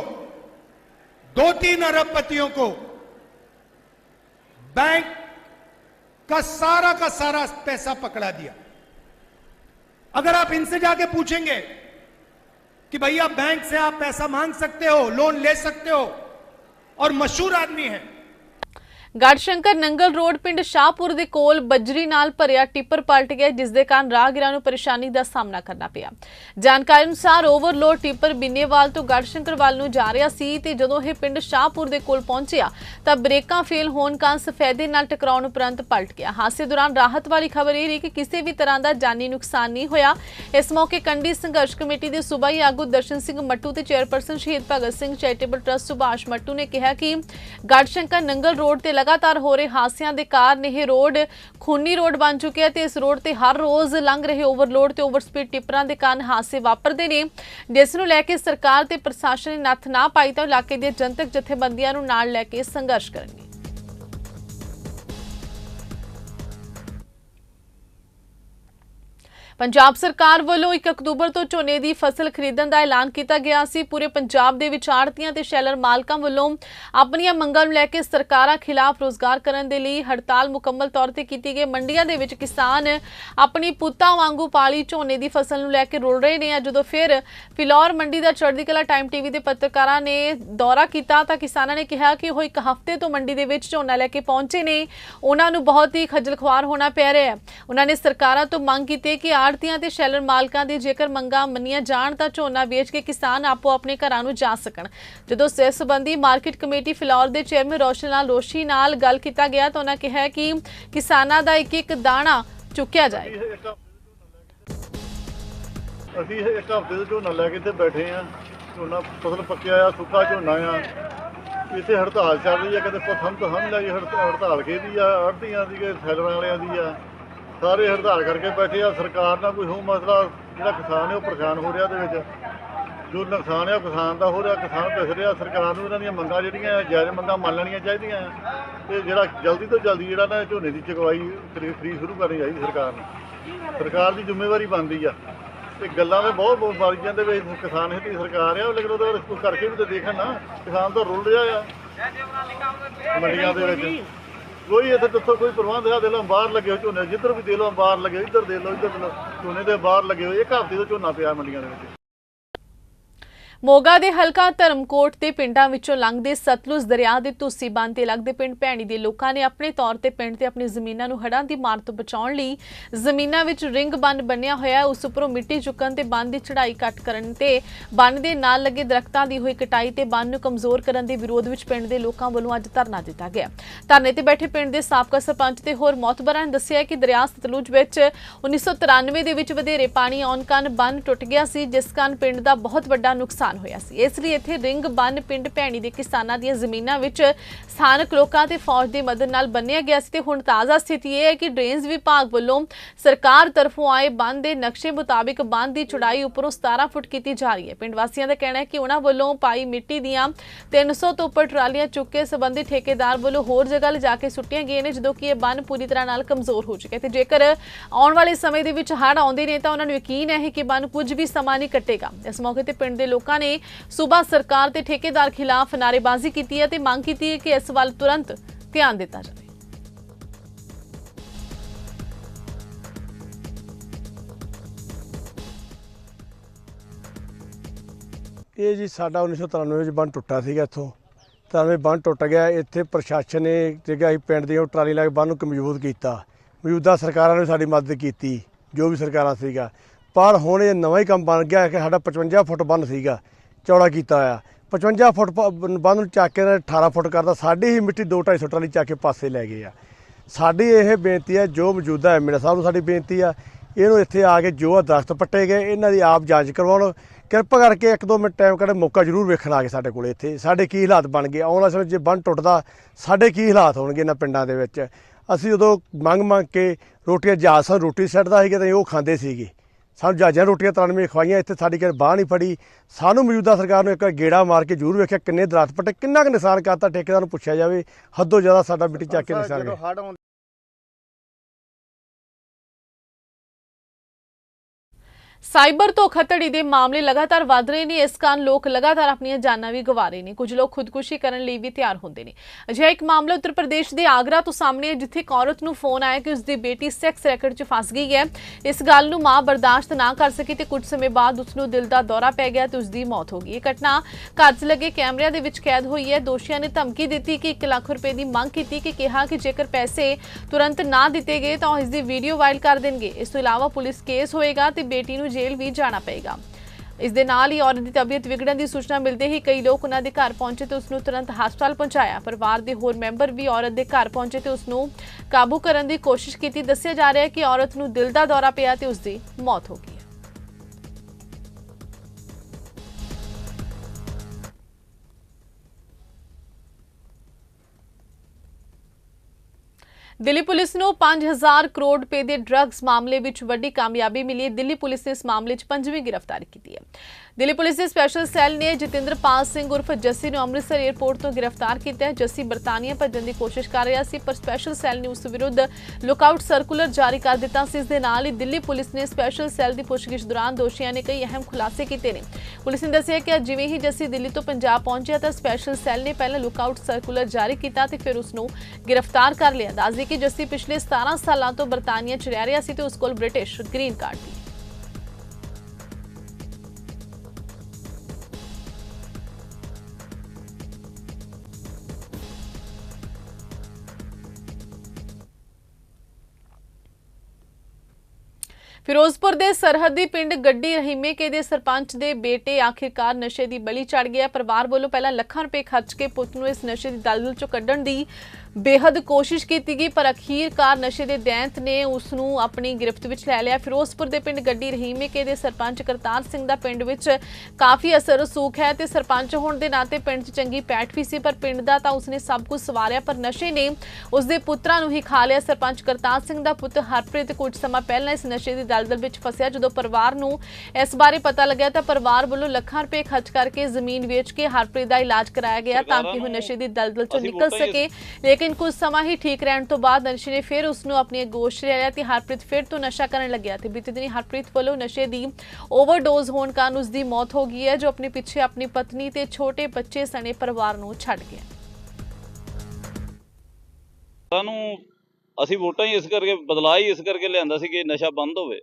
दो तीन अरबपतियों को, बैंक का सारा का सारा पैसा पकड़ा दिया। अगर आप इनसे जाके पूछेंगे कि भैया, बैंक से आप पैसा मांग सकते हो, लोन ले सकते हो, और मशहूर आदमी है ਗੜਸ਼ੰਕਰ ਨੰਗਲ ਰੋਡ ਪਿੰਡ ਸ਼ਾਹਪੁਰ ਦੇ ਕੋਲ ਬੱਜਰੀ ਨਾਲ ਭਰਿਆ ਟਿੱਪਰ ਪਲਟ ਗਿਆ, ਜਿਸ ਦੇ ਕਾਰਨ ਰਾਹਗੀਰਾਂ ਨੂੰ ਪਰੇਸ਼ਾਨੀ ਦਾ ਸਾਹਮਣਾ ਕਰਨਾ ਪਿਆ। ਜਾਣਕਾਰੀ ਅਨੁਸਾਰ ਓਵਰਲੋਡ ਟਿੱਪਰ ਬਿੰਨੇਵਾਲ ਤੋਂ ਗੜਸ਼ੰਕਰ ਵੱਲ ਨੂੰ ਜਾ ਰਿਹਾ ਸੀ ਤੇ ਜਦੋਂ ਇਹ ਪਿੰਡ ਸ਼ਾਹਪੁਰ ਦੇ ਕੋਲ ਪਹੁੰਚਿਆ, ਤਾਂ ਬ੍ਰੇਕਾਂ ਫੇਲ ਹੋਣ ਕਾਰਨ ਸਫੈਦੇ ਨਾਲ ਟਕਰਾਉਣ ਉਪਰੰਤ ਪਲਟ ਗਿਆ। ਹਾਦਸੇ ਦੌਰਾਨ ਰਾਹਤ ਵਾਲੀ ਖਬਰ ਇਹ ਰਹੀ ਕਿ ਕਿਸੇ ਵੀ ਤਰ੍ਹਾਂ ਦਾ ਜਾਨੀ ਨੁਕਸਾਨ ਨਹੀਂ ਹੋਇਆ। ਇਸ ਮੌਕੇ ਕੰਡੀ ਸੰਘਰਸ਼ ਕਮੇਟੀ ਦੇ ਸੂਬਾਈ ਆਗੂ ਦਰਸ਼ਨ ਸਿੰਘ ਮੱਟੂ ਤੇ chairperson Shaheed Bhagat Singh charitable trust Subhash Mattu ਨੇ ਕਿਹਾ ਕਿ ਗੜਸ਼ੰਕਰ ਨੰਗਲ ਰੋਡ ਤੇ ਲਗਾਤਾਰ ਹੋ ਰਹੇ ਹਾਦਸਿਆਂ ਦੇ ਕਾਰਨ ਇਹ ਰੋਡ ਖੂਨੀ ਰੋਡ ਬਣ ਚੁੱਕਿਆ ਤੇ ਇਸ ਰੋਡ ਤੇ ਹਰ ਰੋਜ਼ ਲੰਘ ਰਹੇ ਓਵਰਲੋਡ ਤੇ ਓਵਰ ਸਪੀਡ ਟਿੱਪਰਾਂ ਦੇ ਕਾਰਨ ਹਾਦਸੇ ਵਾਪਰਦੇ ਨੇ। ਜਿਸ ਨੂੰ ਲੈ ਕੇ ਸਰਕਾਰ ਤੇ ਪ੍ਰਸ਼ਾਸਨ ਨੇ ਨੱਥ ਨਾ ਪਾਈ ਤਾਂ ਇਲਾਕੇ ਦੇ ਜਨਤਕ ਜਥੇਬੰਦੀਆਂ ਨੂੰ ਨਾਲ ਲੈ ਕੇ ਸੰਘਰਸ਼ ਕਰਨਗੇ। ਪੰਜਾਬ ਸਰਕਾਰ ਵੱਲੋਂ 1 ਅਕਤੂਬਰ ਤੋਂ ਝੋਨੇ ਦੀ ਫਸਲ ਖਰੀਦਣ ਦਾ ਐਲਾਨ ਕੀਤਾ ਗਿਆ ਸੀ। ਪੂਰੇ ਪੰਜਾਬ ਦੇ ਵਿੱਚ ਆੜਤੀਆਂ ਤੇ ਸ਼ੈਲਰ ਮਾਲਕਾਂ ਵੱਲੋਂ ਆਪਣੀਆਂ ਮੰਗਾਂ ਨੂੰ ਲੈ ਕੇ ਸਰਕਾਰਾਂ ਖਿਲਾਫ ਰੋਜ਼ਗਾਰ ਕਰਨ ਦੇ ਲਈ ਹੜਤਾਲ ਮੁਕੰਮਲ ਤੌਰ ਤੇ ਕੀਤੀ ਗਈ। ਮੰਡੀਆਂ ਦੇ ਵਿੱਚ ਕਿਸਾਨ ਆਪਣੀ ਪੁੱਤਾਂ ਵਾਂਗੂ ਪਾਲੀ ਝੋਨੇ ਦੀ ਫਸਲ ਨੂੰ ਲੈ ਕੇ ਰੁਲ ਰਹੇ ਨੇ ਜਦੋਂ ਫਿਰ ਫਿਲੌਰ ਮੰਡੀ ਦਾ ਚੜ੍ਹਦੀ ਕਲਾ ਟਾਈਮ ਟੀਵੀ ਦੇ ਪੱਤਰਕਾਰਾਂ ਨੇ ਦੌਰਾ ਕੀਤਾ ਤਾਂ ਕਿਸਾਨਾਂ ਨੇ ਕਿਹਾ ਕਿ ਉਹ ਇੱਕ ਹਫ਼ਤੇ ਤੋਂ ਮੰਡੀ ਦੇ ਵਿੱਚ ਝੋਨਾ ਲੈ ਕੇ ਪਹੁੰਚੇ ਨੇ। ਉਹਨਾਂ ਨੂੰ ਬਹੁਤ ਹੀ ਖੱਜਲ ਖੁਆਰ ਹੋਣਾ ਪੈ ਰਿਹਾ ਹੈ। ਉਹਨਾਂ ਨੇ ਸਰਕਾਰਾਂ ਤੋਂ ਮੰਗ ਕੀਤੀ ਕਿ ਕਿ ਆੜ੍ਹਤੀਆਂ ਤੇ ਸ਼ੈਲਰ ਮਾਲਕਾਂ ਦੀ ਜੇਕਰ ਮੰਗਾਂ ਮੰਨੀਆਂ ਜਾਣ ਤਾਂ ਝੋਨਾ ਵੇਚ ਕੇ ਕਿਸਾਨ ਆਪੋ ਆਪਣੇ ਘਰਾਂ ਨੂੰ ਜਾ ਸਕਣ। ਜਦੋਂ ਇਸ ਸੰਬੰਧੀ ਮਾਰਕੀਟ ਕਮੇਟੀ ਫਿਲੌਰ ਦੇ ਚੇਅਰਮੈਨ ਰੋਸ਼ਨ ਲਾਲ ਰੋਸ਼ੀ ਨਾਲ ਗੱਲ ਕੀਤਾ ਗਿਆ ਤਾਂ ਉਹਨਾਂ ਕਿਹਾ ਕਿ ਕਿਸਾਨਾਂ ਦਾ ਇੱਕ ਇੱਕ ਦਾਣਾ ਚੁੱਕਿਆ ਜਾਏ। ਅਸੀਂ ਇੱਕ ਹਫ਼ਤੇ ਤੋਂ ਝੋਨਾ ਲੈ ਕੇ ਇੱਥੇ ਬੈਠੇ ਆ ਝੋਨਾ ਫਸਲ ਪੱਕਿਆ ਆ, ਸੁੱਕਾ ਝੋਨਾ ਆ। ਇੱਥੇ ਹੜਤਾਲ ਚੱਲ ਰਹੀ ਆ ਕਦੇ ਪਥਮ ਤੋਂ ਹਮ ਲਈ ਹੜਤਾਲ ਕਿਹਦੀ ਆ ਆੜਤੀਆਂ ਦੀ, ਸੈਲਰਾਂ ਵਾਲਿਆਂ ਦੀ ਆ। ਸਾਰੇ ਹੜਤਾਲ ਕਰਕੇ ਬੈਠੇ ਆ, ਸਰਕਾਰ ਨਾਲ ਕੋਈ ਹੋ ਮਸਲਾ, ਜਿਹੜਾ ਕਿਸਾਨ ਹੈ ਉਹ ਪਰੇਸ਼ਾਨ ਹੋ ਰਿਹਾ ਦੇ ਵਿੱਚ। ਜੋ ਨੁਕਸਾਨ ਹੈ ਉਹ ਕਿਸਾਨ ਦਾ ਹੋ ਰਿਹਾ, ਕਿਸਾਨ ਪਿਸ ਰਿਹਾ, ਸਰਕਾਰ ਨੂੰ ਇਹਨਾਂ ਦੀਆਂ ਮੰਗਾਂ ਜਿਹੜੀਆਂ ਜਾਇਜ਼ ਮੰਗਾਂ ਮੰਨ ਲੈਣੀਆਂ ਚਾਹੀਦੀਆਂ ਆ। ਤੇ ਜਿਹੜਾ ਜਲਦੀ ਤੋਂ ਜਲਦੀ ਜਿਹੜਾ ਨਾ ਝੋਨੇ ਦੀ ਚੁਕਵਾਈ ਖਰੀਦ ਸ਼ੁਰੂ ਕਰਨੀ ਚਾਹੀਦੀ ਸਰਕਾਰ ਨੂੰ। ਸਰਕਾਰ ਦੀ ਜ਼ਿੰਮੇਵਾਰੀ ਬਣਦੀ ਆ। ਤੇ ਗੱਲਾਂ ਦੇ ਬਹੁਤ ਬਹੁਤ ਵਾਰੀ ਜਾਂਦੇ ਵੀ ਕਿਸਾਨ ਹਿੱਤੀ ਸਰਕਾਰ ਆ, ਲੇਕਿਨ ਉਹਦੇ ਬਾਰੇ ਕੁਝ ਕਰਕੇ ਵੀ ਤਾਂ ਦੇਖਣ ਨਾ। ਕਿਸਾਨ ਤਾਂ ਰੁਲ ਰਿਹਾ ਆ। ਮੰਡੀਆਂ ਦੇ ਵਿੱਚ। ਕੋਈ ਇੱਥੇ ਦੱਸੋ ਕੋਈ ਪ੍ਰਬੰਧ ਹੈ ਦੇ ਲਓ ਬਾਹਰ ਲੱਗੇ ਹੋ ਝੋਨੇ ਜਿੱਧਰ ਵੀ ਦੇ ਲਓ ਬਾਹਰ ਲੱਗੇ ਹੋ, ਇੱਧਰ ਦੇ ਲਓ ਇੱਧਰ ਦੇ ਲੋ ਝੋਨੇ ਦੇ ਬਾਹਰ ਲੱਗੇ ਹੋਏ ਇੱਕ ਹਫ਼ਤੇ ਤੋਂ ਝੋਨਾ ਪਿਆ ਮੰਡੀਆਂ ਦੇ ਵਿੱਚ। ਮੋਗਾ ਦੇ ਹਲਕਾ ਧਰਮਕੋਟ ਦੇ ਪਿੰਡਾਂ ਵਿੱਚੋਂ ਲੰਘਦੇ ਸਤਲੁਜ ਦਰਿਆ ਦੇ ਤੁਸੀਂ ਬੰਨ ਤੇ ਲੱਗਦੇ ਪਿੰਡ ਭੈਣੀ ਦੇ ਲੋਕਾਂ ਨੇ ਆਪਣੇ ਤੌਰ ਤੇ ਪਿੰਡ ਤੇ ਆਪਣੀ ਜ਼ਮੀਨਾਂ ਨੂੰ ਹੜ੍ਹਾਂ ਦੀ ਮਾਰ ਤੋਂ ਬਚਾਉਣ ਲਈ ਜ਼ਮੀਨਾਂ ਵਿੱਚ ਰਿੰਗ ਬੰਨ ਬੰਨਿਆ ਹੋਇਆ ਹੈ। ਉਸ ਉੱਪਰੋਂ ਮਿੱਟੀ ਚੁੱਕਣ ਤੇ ਬੰਨ ਦੀ ਚੜ੍ਹਾਈ ਘੱਟ ਕਰਨ ਤੇ ਬੰਨ ਦੇ ਨਾਲ ਲੱਗੇ ਦਰਖਤਾਂ ਦੀ ਹੋਈ ਕਟਾਈ ਤੇ ਬੰਨ ਨੂੰ ਕਮਜ਼ੋਰ ਕਰਨ ਦੇ ਵਿਰੋਧ ਵਿੱਚ ਪਿੰਡ ਦੇ ਲੋਕਾਂ ਵੱਲੋਂ ਅੱਜ ਧਰਨਾ ਦਿੱਤਾ ਗਿਆ। ਧਰਨੇ ਤੇ ਬੈਠੇ ਪਿੰਡ ਦੇ ਸਾਬਕਾ ਸਰਪੰਚ ਤੇ ਹੋਰ ਮੌਤਬਰਾਂ ਨੇ ਦੱਸਿਆ ਕਿ ਦਰਿਆ ਸਤਲੁਜ ਵਿੱਚ 1993 ਦੇ ਵਿੱਚ ਵਧੇਰੇ ਪਾਣੀ ਆਉਣ ਕਾਰਨ ਬੰਨ ਟੁੱਟ ਗਿਆ ਸੀ, ਜਿਸ ਕਾਰਨ ਪਿੰਡ ਦਾ ਬਹੁਤ ਵੱਡਾ ਨੁਕਸਾਨ ਹੋਇਆ ਸੀ। ਇਸ ਲਈ ਇੱਥੇ ਰਿੰਗ ਬੰਨ ਪਿੰਡ ਭੈਣੀ ਦੇ ਕਿਸਾਨਾਂ ਦੀਆਂ ਜ਼ਮੀਨਾਂ ਵਿੱਚ ਸਥਾਨਕ ਲੋਕਾਂ ਤੇ ਫੌਜ ਦੀ ਮਦਦ ਨਾਲ ਬੰਨਿਆ ਗਿਆ ਸੀ ਤੇ ਹੁਣ ਤਾਜ਼ਾ ਸਥਿਤੀ ਇਹ ਹੈ ਕਿ ਡਰੇਨਸ ਵਿਭਾਗ ਵੱਲੋਂ ਸਰਕਾਰ ਤਰਫੋਂ ਆਏ ਬੰਨ ਦੇ ਨਕਸ਼ੇ ਮੁਤਾਬਿਕ ਬੰਨ ਦੀ ਚੌੜਾਈ ਉੱਪਰੋਂ 17 ਫੁੱਟ ਕੀਤੀ ਜਾ ਰਹੀ ਹੈ। ਪਿੰਡ ਵਾਸੀਆਂ ਦਾ ਕਹਿਣਾ ਹੈ ਕਿ ਉਹਨਾਂ ਵੱਲੋਂ ਪਾਈ ਮਿੱਟੀ ਦੀਆਂ 300 ਤੋਂ ਉੱਪਰ ਟਰਾਲੀਆਂ ਚੁੱਕ ਕੇ ਸੰਬੰਧਿਤ ਠੇਕੇਦਾਰ ਵੱਲੋਂ ਹੋਰ ਜਗ੍ਹਾ ਲਿਜਾ ਕੇ ਸੁੱਟੀਆਂ ਗਈਆਂ ਨੇ, ਜਦੋਂ ਕਿ ਇਹ ਬੰਨ ਪੂਰੀ ਤਰ੍ਹਾਂ ਨਾਲ ਕਮਜ਼ੋਰ ਹੋ ਚੁੱਕਿਆ ਤੇ ਜੇਕਰ ਆਉਣ ਵਾਲੇ ਸਮੇਂ ਦੇ ਵਿੱਚ ਹੜ੍ਹ ਆਉਂਦੇ ਨੇ ਤਾਂ ਉਹਨਾਂ ਨੂੰ ਯਕੀਨ ਹੈ ਕਿ ਬੰਨ ਕੁਝ ਵੀ ਸਮਾਂ ਨਹੀਂ ਕੱਟੇਗਾ। ਇਸ ਮੌਕੇ ਤੇ ਪਿੰਡ ਦੇ ਲੋਕਾਂ ਨੇ ਸੂਬਾ ਸਰਕਾਰ ਤੇ ਠੇਕੇਦਾਰ ਖਿਲਾਫ ਨਾਅਰੇਬਾਜ਼ੀ ਕੀਤੀ ਹੈ ਤੇ ਮੰਗ ਕੀਤੀ ਹੈ ਕਿ ਇਸ ਵੱਲ ਤੁਰੰਤ ਧਿਆਨ ਦਿੱਤਾ ਜਾਵੇ। ਇਹ ਜੀ ਸਾਡਾ 1993 ਵਿੱਚ ਬੰਨ ਟੁੱਟਾ ਸੀਗਾ ਇੱਥੋਂ। 93 ਬੰਨ ਟੁੱਟ ਗਿਆ, ਇੱਥੇ ਪ੍ਰਸ਼ਾਸਨ ਨੇ ਜਿਹੜਾ ਅਸੀਂ ਪਿੰਡ ਦੀ ਉਹ ਟਰਾਲੀ ਲਾ ਕੇ ਬੰਨ ਨੂੰ ਕਮਜ਼ੋਰ ਕੀਤਾ। ਮੌਜੂਦਾ ਸਰਕਾਰਾਂ ਨੇ ਸਾਡੀ ਮਦਦ ਕੀਤੀ, ਜੋ ਵੀ ਸਰਕਾਰਾਂ ਸੀਗਾ। ਪਰ ਹੁਣ ਇਹ ਨਵਾਂ ਹੀ ਕੰਮ ਬਣ ਗਿਆ ਕਿ ਸਾਡਾ 55 ਫੁੱਟ ਬੰਨ ਸੀਗਾ। ਚੌੜਾ ਕੀਤਾ ਹੋਇਆ। 55 ਫੁੱਟ ਬੰਦ ਨੂੰ ਚੱਕ ਕੇ ਇਹਨਾਂ 18 ਫੁੱਟ ਕਰਦਾ। ਸਾਡੀ ਹੀ ਮਿੱਟੀ 2 250 ਟਰਾਲੀ ਚੱਕ ਕੇ ਪਾਸੇ ਲੈ ਗਏ ਆ। ਸਾਡੀ ਇਹ ਬੇਨਤੀ ਹੈ, ਜੋ ਮੌਜੂਦਾ ਐਮਐਲਏ ਸਾਹਿਬ ਨੂੰ ਸਾਡੀ ਬੇਨਤੀ ਆ, ਇਹਨੂੰ ਇੱਥੇ ਆ ਕੇ ਜੋ ਆ ਦਰਖਤ ਪੱਟੇ ਗਏ, ਇਹਨਾਂ ਦੀ ਆਪ ਜਾਂਚ ਕਰਵਾਉਣ। ਕਿਰਪਾ ਕਰਕੇ ਇੱਕ ਦੋ ਮਿੰਟ ਟਾਈਮ ਕੱਢ, ਮੌਕਾ ਜ਼ਰੂਰ ਵੇਖਣ ਆ ਕੇ ਸਾਡੇ ਕੋਲੇ ਇੱਥੇ। ਸਾਡੇ ਕੀ ਹਾਲਾਤ ਬਣ ਗਏ? ਆਉਣ ਵਾਲੇ ਸਮੇਂ ਜੇ ਬੰਨ ਟੁੱਟਦਾ, ਸਾਡੇ ਕੀ ਹਾਲਾਤ ਹੋਣਗੇ ਇਹਨਾਂ ਪਿੰਡਾਂ ਦੇ ਵਿੱਚ? ਅਸੀਂ ਉਦੋਂ ਮੰਗ ਮੰਗ ਕੇ ਰੋਟੀਆਂ ਜਹਾਜ਼ ਸਾਨੂੰ ਰੋਟੀ ਛੱਡਦਾ ਸੀਗਾ ਤੇ ਉਹ ਖਾਂਦੇ ਸੀਗੇ। ਸਾਨੂੰ ਜਹਾਜ਼ਾਂ ਰੋਟੀਆਂ ਤਰਾਨਵੇਂ ਖਵਾਈਆਂ ਇੱਥੇ ਸਾਡੀ ਕਿਰ ਬਾਹ ਨਹੀਂ ਫੜੀ। ਸਾਨੂੰ ਮੌਜੂਦਾ ਸਰਕਾਰ ਨੂੰ ਇੱਕ ਗੇੜਾ ਮਾਰ ਕੇ ਜ਼ਰੂਰ ਵੇਖਿਆ ਕਿੰਨੇ ਦਰਖਤ ਪੱਟੇ ਕਿੰਨਾ ਕੁ ਨੁਕਸਾਨ ਕਰਤਾ ਠੇਕੇਦਾਰ ਨੂੰ ਪੁੱਛਿਆ ਜਾਵੇ। ਹੱਦੋਂ ਜ਼ਿਆਦਾ ਸਾਡਾ ਮਿੱਟੀ ਚੱਕ ਕੇ ਨੁਕਸਾਨ ਗਿਆ ਸਾਈਬਰ ਧੋਖਾਧੜੀ ਦੇ ਮਾਮਲੇ ਲਗਾਤਾਰ ਵਧ ਰਹੇ ਨੇ। ਇਸ ਕਾਰਨ ਲੋਕ ਲਗਾਤਾਰ ਆਪਣੀਆਂ ਜਾਨਾਂ ਵੀ ਗਵਾ ਰਹੇ ਨੇ। ਕੁਝ ਲੋਕ ਖੁਦਕੁਸ਼ੀ ਕਰਨ ਲਈ ਵੀ ਤਿਆਰ ਹੁੰਦੇ ਨੇ। ਅਜਿਹਾ ਇੱਕ ਮਾਮਲਾ ਉੱਤਰ ਪ੍ਰਦੇਸ਼ ਦੇ ਆਗਰਾ ਤੋਂ ਸਾਹਮਣੇ ਹੈ, ਜਿੱਥੇ ਇੱਕ ਔਰਤ ਨੂੰ ਫੋਨ ਆਇਆ ਕਿ ਉਸ ਦੀ ਬੇਟੀ ਸੈਕਸ ਰੈਕਟ 'ਚ ਫਸ ਗਈ ਹੈ। ਇਸ ਗੱਲ ਨੂੰ ਮਾਂ ਬਰਦਾਸ਼ਤ ਨਾ ਕਰ ਸਕੀ ਤੇ ਕੁਝ ਸਮੇਂ ਬਾਅਦ ਉਸ ਨੂੰ ਦਿਲ ਦਾ ਦੌਰਾ ਪੈ ਗਿਆ ਤੇ ਉਸ ਦੀ ਮੌਤ ਹੋ ਗਈ। ਇਹ ਘਟਨਾ ਘਰ 'ਚ ਲੱਗੇ ਕੈਮਰਿਆਂ ਦੇ ਵਿੱਚ ਕੈਦ ਹੋਈ ਹੈ। ਦੋਸ਼ੀਆਂ ਨੇ ਧਮਕੀ ਦਿੱਤੀ ਕਿ 1 ਲੱਖ ਰੁਪਏ ਦੀ ਮੰਗ ਕੀਤੀ ਕਿ ਕਿਹਾ ਕਿ ਜੇਕਰ ਪੈਸੇ ਤੁਰੰਤ ਨਾ ਦਿੱਤੇ ਗਏ ਤਾਂ ਉਹ ਇਸ ਦੀ ਵੀਡੀਓ ਵਾਇਰਲ ਕਰ ਦੇਣਗੇ। ਇਸ ਤੋਂ ਇਲਾਵਾ ਪੁਲਿਸ ਕੇਸ ਹੋਏਗਾ ਤੇ ਬੇਟੀ ਨੂੰ ਜੇਲ੍ਹ ਵੀ ਜਾਣਾ ਪਏਗਾ। ਇਸ ਦੇ ਨਾਲ ਹੀ ਔਰਤ ਦੀ ਤਬੀਅਤ ਵਿਗੜਨ ਦੀ ਸੂਚਨਾ ਮਿਲਦੇ ਹੀ ਕਈ ਲੋਕ ਉਹਨਾਂ ਦੇ ਘਰ ਪਹੁੰਚੇ ਤੇ ਉਸ ਨੂੰ ਤੁਰੰਤ ਹਸਪਤਾਲ ਪਹੁੰਚਾਇਆ। ਪਰਿਵਾਰ ਦੇ ਹੋਰ ਮੈਂਬਰ ਵੀ ਔਰਤ ਦੇ ਘਰ ਪਹੁੰਚੇ ਤੇ ਉਸ ਨੂੰ ਕਾਬੂ ਕਰਨ ਦੀ ਕੋਸ਼ਿਸ਼ ਕੀਤੀ। ਦੱਸਿਆ ਜਾ ਰਿਹਾ ਹੈ ਕਿ ਔਰਤ ਨੂੰ ਦਿਲ ਦਾ ਦੌਰਾ ਪਿਆ ਤੇ ਉਸ ਦੀ ਮੌਤ ਹੋ ਗਈ। ਦਿੱਲੀ ਪੁਲਿਸ ਨੂੰ 5000 ਕਰੋੜ ਰੁਪਏ ਦੇ ਡਰੱਗਸ ਮਾਮਲੇ ਵਿੱਚ ਵੱਡੀ ਕਾਮਯਾਬੀ ਮਿਲੀ ਹੈ। ਦਿੱਲੀ ਪੁਲਿਸ ਨੇ ਇਸ ਮਾਮਲੇ 'ਚ ਪੰਜਵੀਂ ਗ੍ਰਿਫਤਾਰੀ ਕੀਤੀ ਹੈ। ਦਿੱਲੀ ਪੁਲਿਸ ਦੇ ਸਪੈਸ਼ਲ ਸੈੱਲ ਨੇ ਜਤਿੰਦਰਪਾਲ ਸਿੰਘ ਉਰਫ ਜੱਸੀ ਨੂੰ ਅੰਮ੍ਰਿਤਸਰ 에ਅਰਪੋਰਟ ਤੋਂ ਗ੍ਰਿਫਤਾਰ ਕੀਤਾ ਹੈ। ਜੱਸੀ ਬਰਤਾਨੀਆ ਭੱਜਣ ਦੀ ਕੋਸ਼ਿਸ਼ ਕਰ ਰਿਹਾ ਸੀ, ਪਰ ਸਪੈਸ਼ਲ ਸੈੱਲ ਨੇ ਉਸ ਵਿਰੁੱਧ ਲੁਕਆਊਟ ਸਰਕੂਲਰ ਜਾਰੀ ਕਰ ਦਿੱਤਾ ਸੀ। ਇਸ ਦੇ ਨਾਲ ਹੀ ਦਿੱਲੀ ਪੁਲਿਸ ਨੇ ਸਪੈਸ਼ਲ ਸੈੱਲ ਦੀ ਪੁੱਛਗਿੱਛ ਦੌਰਾਨ ਦੋਸ਼ੀਆਂ ਨੇ ਕਈ ਅਹਿਮ ਖੁਲਾਸੇ ਕੀਤੇ ਨੇ। ਪੁਲਿਸ ਨੇ ਦੱਸਿਆ ਕਿ ਅੱਜ ਜਿਵੇਂ ਹੀ ਜੱਸੀ ਦਿੱਲੀ ਤੋਂ ਪੰਜਾਬ ਪਹੁੰਚਿਆ ਤਾਂ ਸਪੈਸ਼ਲ ਸੈੱਲ ਨੇ ਪਹਿਲਾਂ ਲੁਕਆਊਟ ਸਰਕੂਲਰ ਜਾਰੀ ਕੀਤਾ ਤੇ ਫਿਰ ਉਸ ਨੂੰ ਗ੍ਰਿਫਤਾਰ ਕਰ ਲਿਆ। ਦੱਸਦੇ ਕਿ ਜੱਸੀ ਪਿਛਲੇ 17 ਸਾਲਾਂ ਤੋਂ ਬਰਤਾਨੀਆ 'ਚ ਰਹਿ ਰਿਹਾ ਸੀ ਤੇ ਉਸ ਕੋਲ ਬ੍ਰਿਟਿਸ਼ ਗ੍ਰੀਨ ਕਾਰਡ ਸੀ। ਫਿਰੋਜ਼ਪੁਰ ਦੇ ਸਰਹੱਦੀ ਪਿੰਡ ਗੱਡੀ ਰਹੀਮੇਕੇ ਦੇ ਸਰਪੰਚ ਦੇ ਬੇਟੇ ਆਖਿਰਕਾਰ ਨਸ਼ੇ ਦੀ ਬਲੀ ਚੜ ਗਿਆ। ਪਰਿਵਾਰ ਵੱਲੋਂ ਪਹਿਲਾਂ ਲੱਖਾਂ ਰੁਪਏ ਖਰਚ ਕੇ ਪੁੱਤ ਨੂੰ ਇਸ ਨਸ਼ੇ ਦੀ ਦਲਦਲ ਚੋਂ ਕੱਢਣ ਦੀ ਬੇਹੱਦ ਕੋਸ਼ਿਸ਼ ਕੀਤੀ ਗਈ ਪਰ ਅਖੀਰਕਾਰ ਨਸ਼ੇ ਦੇ ਦੈਂਤ ਨੇ ਉਸ ਨੂੰ ਆਪਣੀ ਗ੍ਰਿਫਤ ਵਿੱਚ ਲੈ ਲਿਆ। ਫਿਰੋਜ਼ਪੁਰ ਦੇ ਪਿੰਡ ਗੱਡੀ ਰਹੀਮੇਕੇ ਦੇ ਸਰਪੰਚ ਕਰਤਾਰ ਸਿੰਘ ਦਾ ਪਿੰਡ ਵਿੱਚ ਕਾਫੀ ਅਸਰ ਰਸੂਖ ਹੈ ਤੇ ਸਰਪੰਚ ਹੋਣ ਦੇ ਨਾਤੇ ਪਿੰਡ 'ਚ ਚੰਗੀ ਪੈਠ ਵੀ ਸੀ ਪਰ ਪਿੰਡ ਦਾ ਤਾਂ ਉਸਨੇ ਸਭ ਕੁਝ ਸਵਾਰਿਆ ਪਰ ਨਸ਼ੇ ਨੇ ਉਸਦੇ ਪੁੱਤਰਾਂ ਨੂੰ ਹੀ ਖਾ ਲਿਆ। ਸਰਪੰਚ ਕਰਤਾਰ ਸਿੰਘ ਦਾ ਪੁੱਤ ਹਰਪ੍ਰੀਤ ਕੁਝ ਸਮਾਂ ਪਹਿਲਾਂ ਇਸ ਨਸ਼ੇ ਦੀ ਦਲਦਲ ਵਿੱਚ ਫਸਿਆ ਜਦੋਂ ਪਰਿਵਾਰ ਨੂੰ ਇਸ ਬਾਰੇ ਪਤਾ ਲੱਗਿਆ ਤਾਂ ਪਰਿਵਾਰ ਵੱਲੋਂ ਲੱਖਾਂ ਰੁਪਏ ਖਰਚ ਕਰਕੇ ਜ਼ਮੀਨ ਵੇਚ ਕੇ ਹਰਪ੍ਰੀਤ ਦਾ ਇਲਾਜ ਕਰਾਇਆ ਗਿਆ ਤਾਂ ਕਿ ਉਹ ਨਸ਼ੇ ਦੀ ਦਲਦਲ ਚੋਂ ਨਿਕਲ ਸਕੇ। ਲੇਕਿਨ ਕੁਝ ਸਮਾਂ ਹੀ ਠੀਕ ਰਹਿਣ ਤੋਂ ਬਾਅਦ ਨਸ਼ੇ ਨੇ ਫਿਰ ਉਸ ਨੂੰ ਆਪਣੀ ਗੋਸ਼ ਲੈ ਲਿਆ ਤੇ ਹਰਪ੍ਰੀਤ ਫਿਰ ਤੋਂ ਨਸ਼ਾ ਕਰਨ ਲੱਗਿਆ ਤੇ ਬੀਤੇ ਦਿਨੀ ਹਰਪ੍ਰੀਤ ਵੱਲੋਂ ਨਸ਼ੇ ਦੀ ਓਵਰਡੋਜ਼ ਹੋਣ ਕਾਰਨ ਉਸ ਦੀ ਮੌਤ ਹੋ ਗਈ ਹੈ, ਜੋ ਆਪਣੇ ਪਿੱਛੇ ਆਪਣੀ ਪਤਨੀ ਤੇ ਛੋਟੇ ਬੱਚੇ ਸਣੇ ਪਰਿਵਾਰ ਨੂੰ ਛੱਡ ਗਿਆ ਸਾਨੂੰ ਅਸੀਂ ਵੋਟਾਂ ਹੀ ਇਸ ਕਰਕੇ, ਬਦਲਾਅ ਹੀ ਇਸ ਕਰਕੇ ਲਿਆਂਦਾ ਸੀ ਕਿ ਨਸ਼ਾ ਬੰਦ ਹੋਵੇ।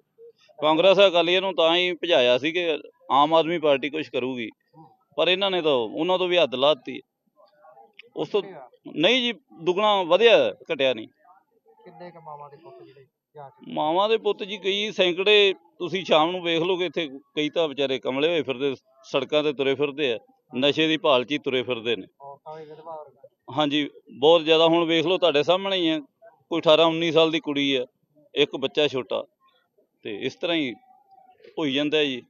ਕਾਂਗਰਸ ਅਕਾਲੀਆਂ ਨੂੰ ਤਾਂ ਹੀ ਭਜਾਇਆ ਸੀ ਕਿ ਆਮ ਆਦਮੀ ਪਾਰਟੀ ਕੁਝ ਕਰੂਗੀ, ਪਰ ਇਹਨਾਂ ਨੇ ਤਾਂ ਉਹਨਾਂ ਤੋਂ ਵੀ ਹੱਦ ਲਾਤੀ। ਉਸ ਤੋਂ ਨਹੀਂ ਜੀ ਦੁੱਗਣਾ ਵਧਿਆ ਘਟਿਆ ਨਹੀਂ। ਕਿੰਨੇ ਕ ਮਾਵਾਂ ਦੇ ਪੁੱਤ ਜਿਹੜੇ ਜਾ ਕੇ? ਮਾਵਾਂ ਦੇ ਪੁੱਤ ਜੀ ਕਈ ਸੈਂਕੜੇ ਤੁਸੀਂ ਸ਼ਾਮ ਨੂੰ ਵੇਖ ਲੋਗੇ ਇੱਥੇ ਕਈ ਤਾਂ ਵਿਚਾਰੇ ਕਮਲੇ ਹੋਏ ਫਿਰਦੇ ਸੜਕਾਂ ਤੇ ਤੁਰੇ ਫਿਰਦੇ ਆ ਨਸ਼ੇ ਦੀ ਭਾਲ 'ਚ ਹੀ ਤੁਰੇ ਫਿਰਦੇ ਨੇ। ਔਰਤਾਂ ਵਿਧਵਾ ਹਾਂਜੀ ਬਹੁਤ ਜ਼ਿਆਦਾ ਹੁਣ ਵੇਖ ਲਓ ਤੁਹਾਡੇ ਸਾਹਮਣੇ ਹੀ ਹੈ ਕੋਈ 18 19 ਸਾਲ ਦੀ ਕੁੜੀ ਹੈ ਇੱਕ ਬੱਚਾ ਛੋਟਾ ਤੇ ਇਸ ਤਰ੍ਹਾਂ ਹੀ ਹੋਈ ਜਾਂਦਾ ਜੀ।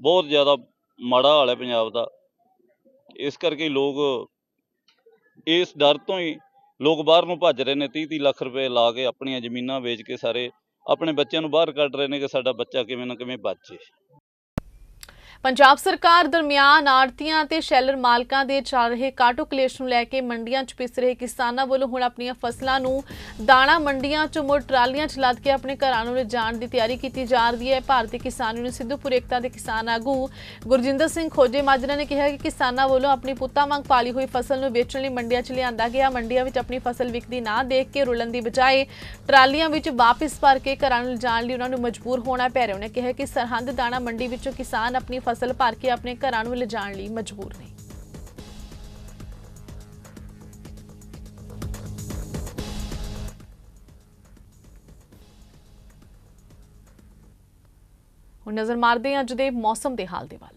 ਬਹੁਤ ਜ਼ਿਆਦਾ ਮਾੜਾ ਹਾਲ ਹੈ ਪੰਜਾਬ ਦਾ। ਇਸ ਕਰਕੇ ਲੋਕ ਇਸ ਡਰ ਤੋਂ ਹੀ ਲੋਕ ਬਾਹਰ ਨੂੰ ਭੱਜ ਰਹੇ ਨੇ 30 30 ਲੱਖ ਰੁਪਏ ਲਾ ਕੇ ਆਪਣੀਆਂ ਜ਼ਮੀਨਾਂ ਵੇਚ ਕੇ ਸਾਰੇ ਆਪਣੇ ਬੱਚਿਆਂ ਨੂੰ ਬਾਹਰ ਕੱਢ ਰਹੇ ਨੇ ਕਿ ਸਾਡਾ ਬੱਚਾ ਕਿਵੇਂ ਨਾ ਕਿਵੇਂ ਬਚ ਬਚੇ ਪੰਜਾਬ ਸਰਕਾਰ ਦਰਮਿਆਨ ਆੜਤੀਆਂ ਤੇ ਸ਼ੈਲਰ ਮਾਲਕਾਂ ਦੇ ਚੱਲ ਰਹੇ ਕਾਟੋ ਕਲੇਸ਼ ਨੂੰ ਲੈ ਕੇ ਮੰਡੀਆਂ 'ਚ ਪਿਸ ਰਹੇ ਕਿਸਾਨਾਂ ਵੱਲੋਂ ਹੁਣ ਆਪਣੀਆਂ ਫਸਲਾਂ ਨੂੰ ਦਾਣਾ ਮੰਡੀਆਂ 'ਚ ਮੁੜ ਟਰਾਲੀਆਂ 'ਚ ਲੱਦ ਕੇ ਆਪਣੇ ਘਰਾਂ ਨੂੰ ਲਿਜਾਣ ਦੀ ਤਿਆਰੀ ਕੀਤੀ ਜਾ ਰਹੀ ਹੈ। ਭਾਰਤੀ ਕਿਸਾਨ ਯੂਨੀਅਨ ਸਿੱਧੂਪੁਰ ਏਕਤਾ ਦੇ ਕਿਸਾਨ ਆਗੂ ਗੁਰਜਿੰਦਰ ਸਿੰਘ ਖੋਜੇ ਮਾਜਰਾ ਨੇ ਕਿਹਾ ਕਿ ਕਿਸਾਨਾਂ ਵੱਲੋਂ ਆਪਣੀ ਪੁੱਤਾਂ ਵਾਂਗ ਪਾਲੀ ਹੋਈ ਫਸਲ ਨੂੰ ਵੇਚਣ ਲਈ ਮੰਡੀਆਂ 'ਚ ਲਿਆਂਦਾ ਗਿਆ। ਮੰਡੀਆਂ ਵਿੱਚ ਆਪਣੀ ਫਸਲ ਵਿਕਦੀ ਨਾ ਦੇਖ ਕੇ ਰੁਲਣ ਦੀ ਬਜਾਏ ਟਰਾਲੀਆਂ ਵਿੱਚ ਵਾਪਸ ਭਰ ਕੇ ਘਰਾਂ ਨੂੰ ਲਿਜਾਣ ਲਈ ਉਹਨਾਂ ਨੂੰ ਮਜਬੂਰ ਹੋਣਾ ਪੈ ਰਿਹਾ। ਉਹਨੇ ਕਿਹਾ ਕਿ ਸਰਹੰਦ ਦਾਣਾ ਮੰਡੀ ਵਿੱਚੋਂ ਕਿਸਾਨ ਆਪਣੀ ਫਸਲ ਭਰ ਕੇ ਆਪਣੇ ਘਰਾਂ ਨੂੰ ਲਿਜਾਣ ਲਈ ਮਜਬੂਰ ਨੇ। ਹੁਣ ਨਜ਼ਰ ਮਾਰਦੇ ਹਾਂ ਅੱਜ ਦੇ ਮੌਸਮ ਦੇ ਹਾਲ ਦੇ ਵੱਲ।